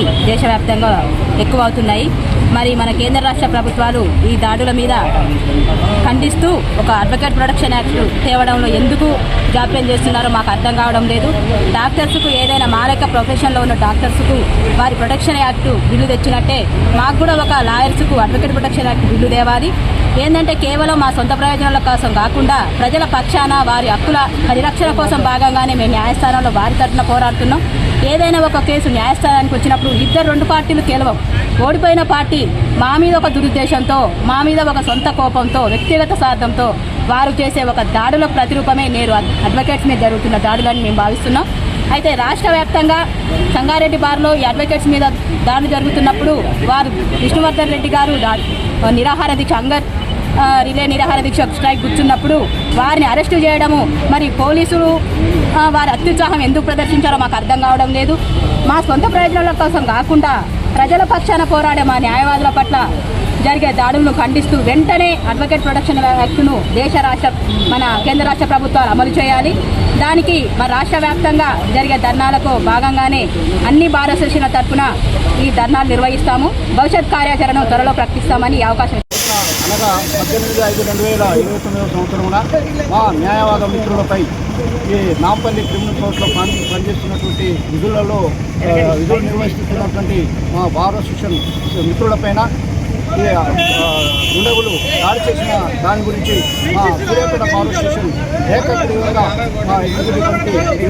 అనేది దేశవ్యాప్తంగా ఎక్కువ అవుతున్నాయి మరి మన కేంద్ర రాష్ట్ర ప్రభుత్వాలు ఈ దాడుల మీద ఖండిస్తూ ఒక అడ్వకేట్ ప్రొడక్షన్ యాక్ట్ తేవడంలో ఎందుకు జాప్యం చేస్తున్నారో మాకు అర్థం కావడం లేదు. డాక్టర్స్కు ఏదైనా మా ప్రొఫెషన్లో ఉన్న డాక్టర్స్కు వారి ప్రొటెక్షన్ యాక్ట్ బిల్లు తెచ్చినట్టే మాకు కూడా ఒక లాయర్స్కు అడ్వకేట్ ప్రొటెక్షన్ యాక్ట్ బిల్లు తేవాలి. ఏంటంటే కేవలం మా సొంత ప్రయోజనాల కోసం కాకుండా ప్రజల పక్షాన వారి హక్కుల పరిరక్షణ కోసం భాగంగానే మేము న్యాయస్థానంలో వారి తరఫున పోరాడుతున్నాం. ఏదైనా ఒక కేసు న్యాయస్థానానికి వచ్చినప్పుడు ఇద్దరు రెండు పార్టీలు కేలవం ఓడిపోయిన పార్టీ మా మీద ఒక దురుద్దేశంతో మా మీద ఒక సొంత కోపంతో వ్యక్తిగత స్వార్థంతో వారు చేసే ఒక దాడుల ప్రతిరూపమే నేరు అడ్వకేట్స్ మీద జరుగుతున్న దాడులని మేము భావిస్తున్నాం. అయితే రాష్ట్ర వ్యాప్తంగా సంగారెడ్డి బార్లో ఈ అడ్వకేట్స్ మీద దాడులు జరుగుతున్నప్పుడు వారు విష్ణువర్ధన్ రెడ్డి గారు నిరాహార దీక్ష అంగర్ రిలే నిరాహార దీక్ష స్ట్రైక్ కూర్చున్నప్పుడు వారిని అరెస్టు చేయడము మరి పోలీసులు వారి అత్యుత్సాహం ఎందుకు ప్రదర్శించారో మాకు అర్థం కావడం లేదు. మా సొంత ప్రయోజనాల కోసం కాకుండా ప్రజల పక్షాన పోరాడే మా న్యాయవాదుల పట్ల జరిగే దాడులను ఖండిస్తూ వెంటనే అడ్వకేట్ ప్రొటెక్షన్ యాక్ట్ను దేశ రాష్ట్ర మన కేంద్ర రాష్ట్ర ప్రభుత్వాలు అమలు చేయాలి. దానికి మన రాష్ట్ర వ్యాప్తంగా జరిగే ధర్నాలకు భాగంగానే అన్ని బార్ అసోసియేషన్ల తరఫున ఈ ధర్నాలు నిర్వహిస్తాము. భవిష్యత్ కార్యాచరణ త్వరలో ప్రకటిస్తామని అవకాశం అనగా పద్దెనిమిది ఐదు రెండు వేల ఇరవై తొమ్మిదవ సంవత్సరమున మా న్యాయవాద మిత్రులపై ఈ నాంపల్లి క్రిమినల్ కోర్టులో పని పనిచేస్తున్నటువంటి విధులలో విధులు నిర్వహిస్తున్నటువంటి మా బార్ అసోసియేషన్ మిత్రులపైన ఈ ఆ, దాడి చేసిన దాని గురించి మా సూర్యాపేట బార్ అసోసియేషన్ ఏకగ్రీవంగా మా ఎగ్జిక్యూటివ్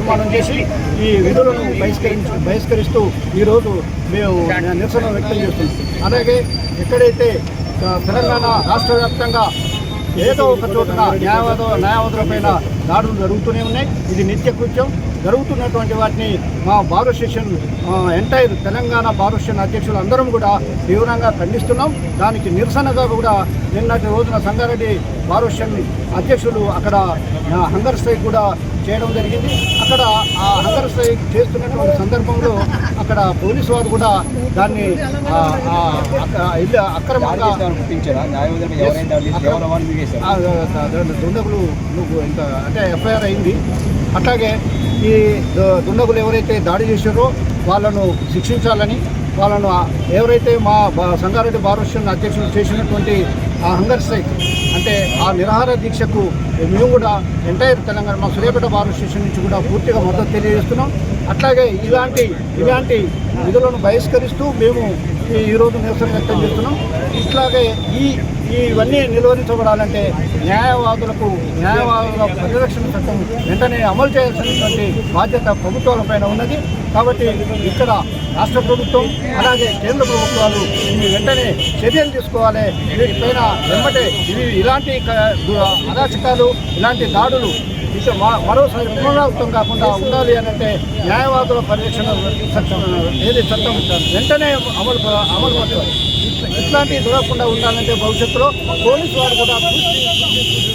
కమిటీ చేసి ఈ విధులను బహిష్కరించి బహిష్కరిస్తూ ఈరోజు మేము నిరసన వ్యక్తం చేస్తున్నాం. అలాగే ఎక్కడైతే తెలంగాణ రాష్ట్ర వ్యాప్తంగా ఏదో ఒక చోటున న్యాయవాద న్యాయవాదులపైన దాడులు జరుగుతూనే ఉన్నాయి. ఇది నిత్య కృత్యం. జరుగుతున్నటువంటి వాటిని మా bar association entire Telangana bar association అధ్యక్షులు అందరం కూడా తీవ్రంగా ఖండిస్తున్నాం. దానికి నిరసనగా కూడా నిన్నటి రోజున సంగారెడ్డి అసోసియేషన్ అధ్యక్షులు అక్కడ హంగర్ స్ట్రైక్ కూడా చేయడం జరిగింది. అక్కడ ఆ హంగర్ స్ట్రైక్ చేస్తున్నటువంటి సందర్భంలో అక్కడ పోలీసు వారు కూడా దాన్ని అక్రమంగా దుండగులు నువ్వు ఇంత అంటే ఎఫ్ఐఆర్ అయింది. అట్లాగే ఈ దుండగులు ఎవరైతే దాడి చేశారో వాళ్ళను శిక్షించాలని వాళ్ళను ఎవరైతే మా సంగారెడ్డి బారోషన్ అధ్యక్షులు చేసినటువంటి ఆ హంగర్ స్ట్రైక్ అంటే ఆ నిరాహార దీక్షకు మేము కూడా ఎంటైర్ తెలంగాణ మా సూర్యాపేట బార్ స్టేషన్ నుంచి కూడా పూర్తిగా మద్దతు తెలియజేస్తున్నాం. అట్లాగే ఇలాంటి ఇలాంటి విధులను బహిష్కరిస్తూ మేము ఈరోజు నిరసన వ్యక్తం చేస్తున్నాం. ఇట్లాగే ఈ ఇవన్నీ నిలువరించబడాలంటే న్యాయవాదులకు న్యాయవాదుల పరిరక్షణ చట్టం వెంటనే అమలు చేయాల్సినటువంటి బాధ్యత ప్రభుత్వాలపైన ఉన్నది. కాబట్టి ఇక్కడ రాష్ట్ర ప్రభుత్వం అలాగే కేంద్ర ప్రభుత్వాలు ఇవి వెంటనే చర్యలు తీసుకోవాలి. వీటిపైన వెంబటే ఇవి ఇలాంటి క- అరాచకాలు ఇలాంటి దాడులు మరోసారి పునరావృతం కాకుండా ఉండాలి అని అంటే న్యాయవాదుల పరిరక్షణ చట్టం ఏది చట్టం? వెంటనే అమలు అమలు పరచాలి ఇట్లాంటివి జరగకుండా ఉండాలంటే భవిష్యత్తులో పోలీసు వారు కూడా